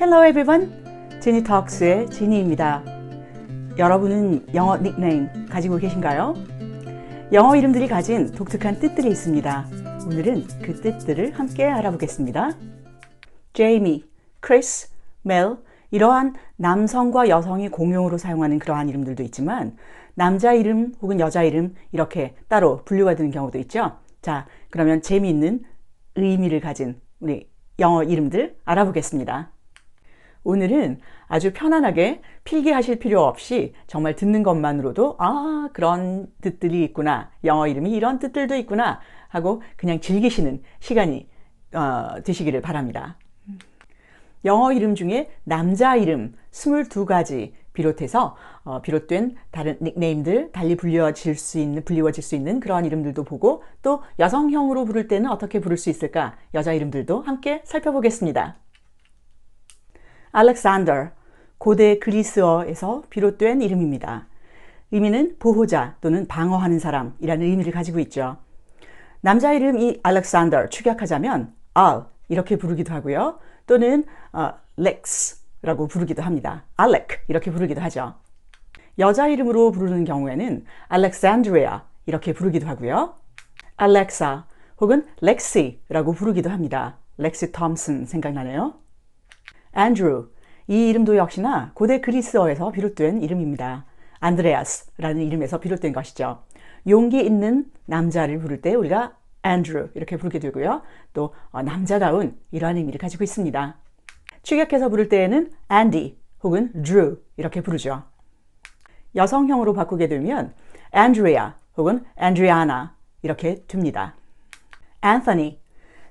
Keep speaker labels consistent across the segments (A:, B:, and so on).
A: Hello everyone. 지니 톡스의 지니입니다. 여러분은 영어 닉네임 가지고 계신가요? 영어 이름들이 가진 독특한 뜻들이 있습니다. 오늘은 그 뜻들을 함께 알아보겠습니다. 제이미, 크리스, 멜 이러한 남성과 여성이 공용으로 사용하는 그러한 이름들도 있지만 남자 이름 혹은 여자 이름 이렇게 따로 분류가 되는 경우도 있죠. 자, 그러면 재미있는 의미를 가진 우리 영어 이름들 알아보겠습니다. 오늘은 아주 편안하게 필기하실 필요 없이 정말 듣는 것만으로도 아, 그런 뜻들이 있구나. 영어 이름이 이런 뜻들도 있구나. 하고 그냥 즐기시는 시간이 어, 되시기를 바랍니다. 영어 이름 중에 남자 이름 22가지 비롯해서 어, 비롯된 다른 닉네임들 달리 불려질 수 있는 불리워질 수 있는 그러한 이름들도 보고 또 여성형으로 부를 때는 어떻게 부를 수 있을까 여자 이름들도 함께 살펴보겠습니다. 알렉산더 고대 그리스어에서 비롯된 이름입니다. 의미는 보호자 또는 방어하는 사람이라는 의미를 가지고 있죠. 남자 이름 이 알렉산더 축약하자면 알 이렇게 부르기도 하고요. 또는 어, 렉스라고 부르기도 합니다. 알렉 이렇게 부르기도 하죠. 여자 이름으로 부르는 경우에는 알렉산드리아 이렇게 부르기도 하고요. 알렉사 혹은 렉시라고 부르기도 합니다. 렉시 톰슨 생각나네요. 안드루 이 이름도 역시나 고대 그리스어에서 비롯된 이름입니다. 안드레아스라는 이름에서 비롯된 것이죠. 용기 있는 남자를 부를 때 우리가 안드루 이렇게 부르게 되고요. 또 어, 남자다운 이러한 의미를 가지고 있습니다. 축약해서 부를 때에는 안디 혹은 드루 이렇게 부르죠. 여성형으로 바꾸게 되면 안드리아 혹은 안드리아나 이렇게 됩니다. 앤서니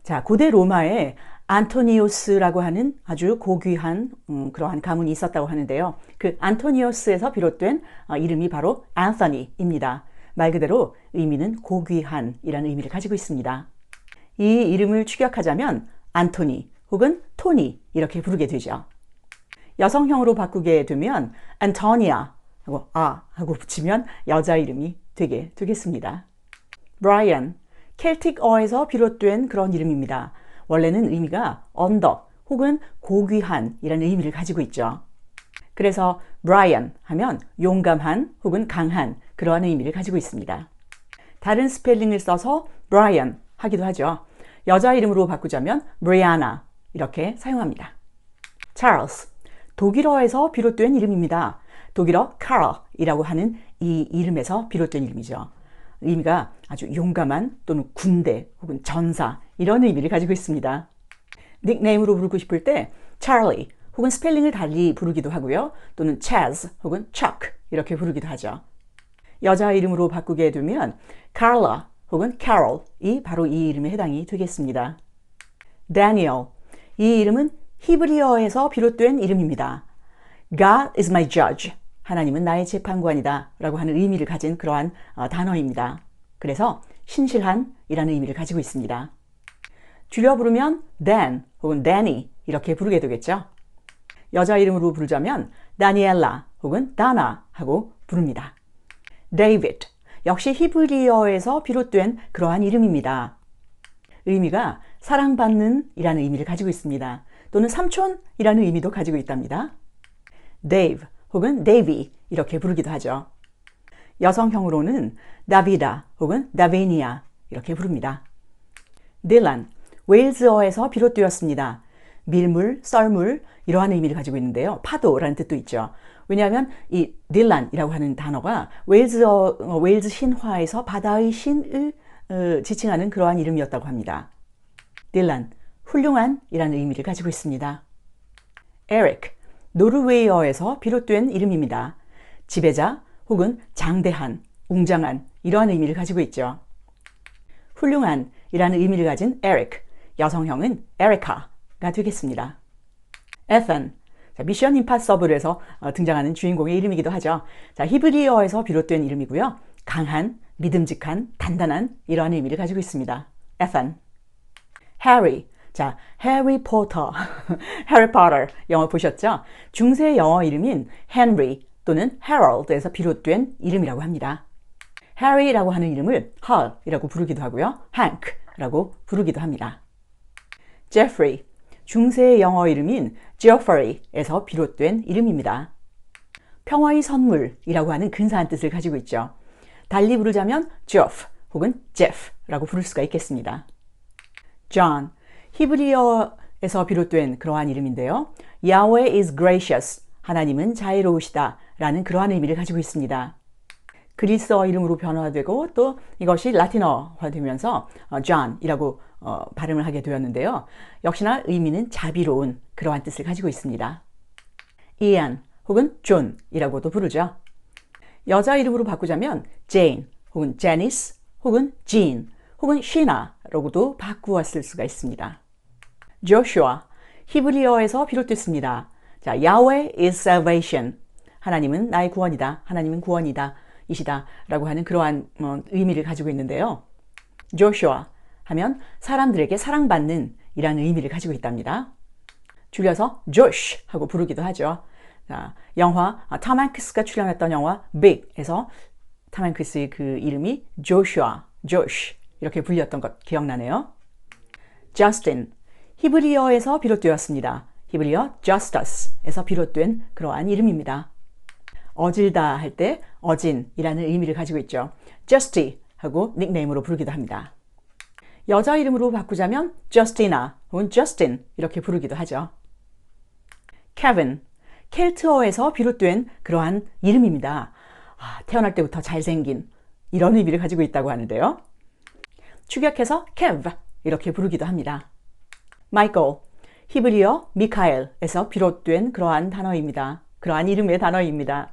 A: 자 고대 로마에 안토니오스라고 하는 아주 고귀한 음, 그러한 가문이 있었다고 하는데요. 그 안토니오스에서 비롯된 어, 이름이 바로 앤서니입니다. 말 그대로 의미는 고귀한이라는 의미를 가지고 있습니다. 이 이름을 축약하자면 안토니 혹은 토니 이렇게 부르게 되죠. 여성형으로 바꾸게 되면 안토니아 하고 아 하고 붙이면 여자 이름이 되게 되겠습니다. 브라이언 켈틱어에서 비롯된 그런 이름입니다. 원래는 의미가 언덕 혹은 고귀한 이라는 의미를 가지고 있죠. 그래서 브라이언 하면 용감한 혹은 강한 그러한 의미를 가지고 있습니다. 다른 스펠링을 써서 브라이언 하기도 하죠. 여자 이름으로 바꾸자면 브리아나 이렇게 사용합니다. 찰스 독일어에서 비롯된 이름입니다. 독일어 카라이라고 하는 이 이름에서 비롯된 이름이죠. 의미가 아주 용감한 또는 군대 혹은 전사 이런 의미를 가지고 있습니다. 닉네임으로 부르고 싶을 때 찰리 혹은 스펠링을 달리 부르기도 하고요. 또는 차즈 혹은 척 이렇게 부르기도 하죠. 여자 이름으로 바꾸게 되면 카라 혹은 캐롤이 바로 이 이름에 해당이 되겠습니다. 다니엘 이 이름은 히브리어에서 비롯된 이름입니다. God is my judge. 하나님은 나의 재판관이다. 라고 하는 의미를 가진 그러한 어, 단어입니다. 그래서 신실한 이라는 의미를 가지고 있습니다. 줄여 부르면 Dan 혹은 Danny 이렇게 부르게 되겠죠. 여자 이름으로 부르자면 다니엘라 혹은 다나 하고 부릅니다. David 역시 히브리어에서 비롯된 그러한 이름입니다. 의미가 사랑받는 이라는 의미를 가지고 있습니다. 또는 삼촌이라는 의미도 가지고 있답니다. Dave 혹은 Davy 이렇게 부르기도 하죠. 여성형으로는 다비다 혹은 다베니아 이렇게 부릅니다. 딜란 웨일즈어에서 비롯되었습니다. 밀물, 썰물 이러한 의미를 가지고 있는데요. 파도라는 뜻도 있죠. 왜냐하면 이 딜란이라고 하는 단어가 웨일즈어, 어, 웨일즈 신화에서 바다의 신을 어, 지칭하는 그러한 이름이었다고 합니다. 딜란, 훌륭한 이라는 의미를 가지고 있습니다. 에릭, 노르웨이어에서 비롯된 이름입니다. 지배자 혹은 장대한, 웅장한 이러한 의미를 가지고 있죠. 훌륭한 이라는 의미를 가진 에릭, 여성형은 에리카가 되겠습니다. 에선, 자, 미션 임파서블에서 어, 등장하는 주인공의 이름이기도 하죠. 자, 히브리어에서 비롯된 이름이고요. 강한, 믿음직한, 단단한 이러한 의미를 가지고 있습니다. 에선. 해리, 자, 해리 포터, 해리 포터 영어 보셨죠? 중세 영어 이름인 헨리 또는 헤럴드에서 비롯된 이름이라고 합니다. 해리라고 하는 이름을 헐이라고 부르기도 하고요. hank 라고 부르기도 합니다. 제프리, 중세의 영어 이름인 Geoffrey에서 비롯된 이름입니다. 평화의 선물이라고 하는 근사한 뜻을 가지고 있죠. 달리 부르자면 Geoff 혹은 Jeff라고 부를 수가 있겠습니다. John, 히브리어에서 비롯된 그러한 이름인데요. Yahweh is gracious, 하나님은 자애로우시다 라는 그러한 의미를 가지고 있습니다. 그리스어 이름으로 변화되고 또 이것이 라틴어화 되면서 John이라고 어, 발음을 하게 되었는데요. 역시나 의미는 자비로운 그러한 뜻을 가지고 있습니다. Ian 혹은 John이라고도 부르죠. 여자 이름으로 바꾸자면 Jane 혹은 Janice 혹은 Jean 혹은 Sheena라고도 바꾸어 쓸 수가 있습니다. Joshua 히브리어에서 비롯됐습니다. 자, Yahweh is salvation. 하나님은 나의 구원이다. 하나님은 구원이다. 이시다. 라고 하는 그러한 뭐, 의미를 가지고 있는데요. Joshua 하면 사람들에게 사랑받는 이라는 의미를 가지고 있답니다. 줄여서 Josh 하고 부르기도 하죠. 자, 영화 탐 행크스가 출연했던 영화 Big에서 탐 행크스의 그 이름이 Joshua, Josh 이렇게 불렸던 것 기억나네요. Justin 히브리어에서 비롯되었습니다. 히브리어 Justus에서 비롯된 그러한 이름입니다. 어질다 할 때 어진이라는 의미를 가지고 있죠. Justy 하고 닉네임으로 부르기도 합니다. 여자 이름으로 바꾸자면 Justina 혹은 Justin 이렇게 부르기도 하죠. Kevin, 켈트어에서 비롯된 그러한 이름입니다. 아, 태어날 때부터 잘생긴 이런 의미를 가지고 있다고 하는데요. 축약해서 Kev 이렇게 부르기도 합니다. Michael, 히브리어 미카엘에서 비롯된 그러한 단어입니다. 그러한 이름의 단어입니다.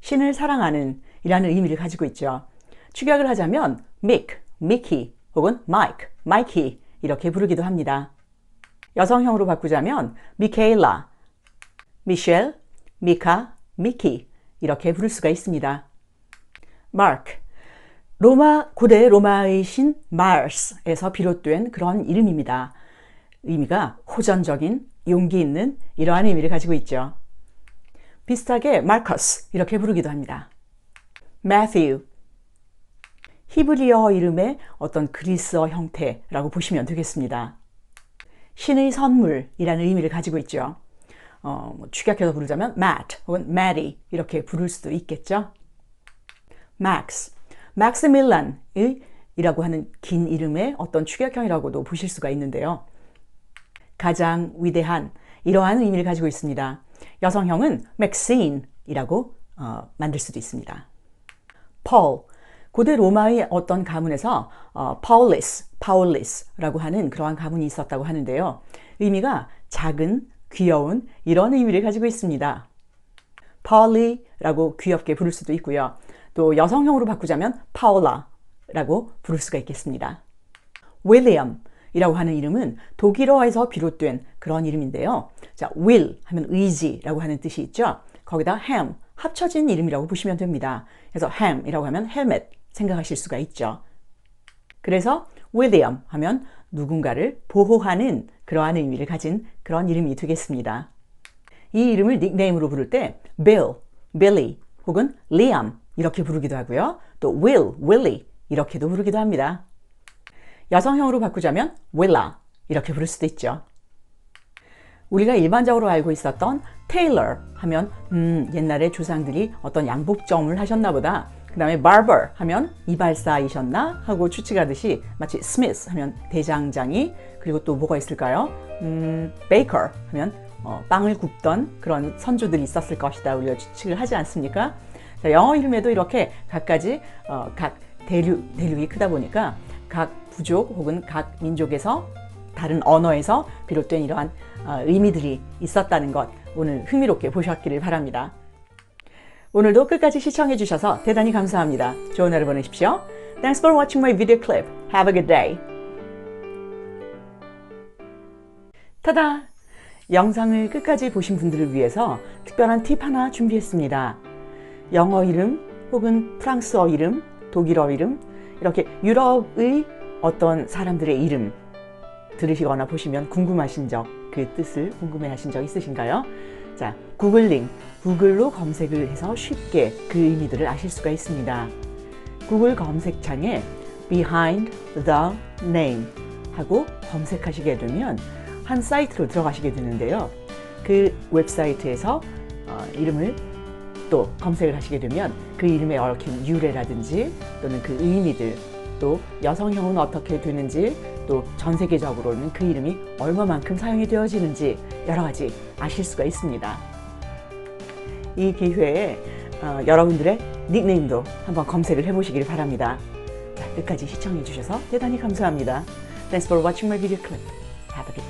A: 신을 사랑하는 이라는 의미를 가지고 있죠. 축약을 하자면 Mick, Mickey 혹은 Mike, Mikey 이렇게 부르기도 합니다. 여성형으로 바꾸자면 미케일라, 미셸, 미카, 미키 이렇게 부를 수가 있습니다. Mark, 로마 고대 로마의 신 마르스에서 비롯된 그런 이름입니다. 의미가 호전적인 용기 있는 이러한 의미를 가지고 있죠. 비슷하게 마커스 이렇게 부르기도 합니다. Matthew 히브리어 이름의 어떤 그리스어 형태라고 보시면 되겠습니다. 신의 선물이라는 의미를 가지고 있죠. 어, 뭐 축약해서 부르자면 Matt 혹은 Maddie 이렇게 부를 수도 있겠죠. Max, Maximilian의 이라고 하는 긴 이름의 어떤 축약형이라고도 보실 수가 있는데요. 가장 위대한 이러한 의미를 가지고 있습니다. 여성형은 Maxine이라고 어, 만들 수도 있습니다. Paul, 고대 로마의 어떤 가문에서 어, Paulis, Paulis라고 하는 그러한 가문이 있었다고 하는데요. 의미가 작은, 귀여운 이런 의미를 가지고 있습니다. Polly라고 귀엽게 부를 수도 있고요. 또 여성형으로 바꾸자면 Paula라고 부를 수가 있겠습니다. William 이라고 하는 이름은 독일어에서 비롯된 그런 이름인데요. 자, will 하면 의지라고 하는 뜻이 있죠. 거기다 ham 합쳐진 이름이라고 보시면 됩니다. 그래서 ham이라고 하면 helmet 생각하실 수가 있죠. 그래서 William 하면 누군가를 보호하는 그러한 의미를 가진 그런 이름이 되겠습니다. 이 이름을 닉네임으로 부를 때 Bill, Billy 혹은 Liam 이렇게 부르기도 하고요. 또 Will, Willie 이렇게도 부르기도 합니다. 여성형으로 바꾸자면 Willa 이렇게 부를 수도 있죠. 우리가 일반적으로 알고 있었던 테일러 하면 음, 옛날에 조상들이 어떤 양복점을 하셨나 보다. 그 다음에 barber 하면 이발사이셨나 하고 추측하듯이 마치 smith 하면 대장장이 그리고 또 뭐가 있을까요? 음, baker 하면 어, 빵을 굽던 그런 선조들이 있었을 것이다 우리가 추측을 하지 않습니까? 자, 영어 이름에도 이렇게 각가지 어, 각 대륙, 대륙이 크다 보니까 각 부족 혹은 각 민족에서 다른 언어에서 비롯된 이러한 어, 의미들이 있었다는 것 오늘 흥미롭게 보셨기를 바랍니다. 오늘도 끝까지 시청해 주셔서 대단히 감사합니다. 좋은 하루 보내십시오. Thanks for watching my video clip. Have a good day. 타다! 영상을 끝까지 보신 분들을 위해서 특별한 팁 하나 준비했습니다. 영어 이름 혹은 프랑스어 이름, 독일어 이름, 이렇게 유럽의 어떤 사람들의 이름 들으시거나 보시면 궁금하신 적, 그 뜻을 궁금해 하신 적 있으신가요? 자, 구글링, 구글로 검색을 해서 쉽게 그 의미들을 아실 수가 있습니다. 구글 검색창에 behind the name 하고 검색하시게 되면 한 사이트로 들어가시게 되는데요. 그 웹사이트에서 어, 이름을 또 검색을 하시게 되면 그 이름에 얽힌 유래라든지 또는 그 의미들 또 여성형은 어떻게 되는지 또 전 세계적으로는 그 이름이 얼마만큼 사용이 되어지는지 여러 가지 아실 수가 있습니다. 이 기회에 어, 여러분들의 닉네임도 한번 검색을 해보시길 바랍니다. 자, 끝까지 시청해 주셔서 대단히 감사합니다. Thanks for watching my video clip. Have a good day.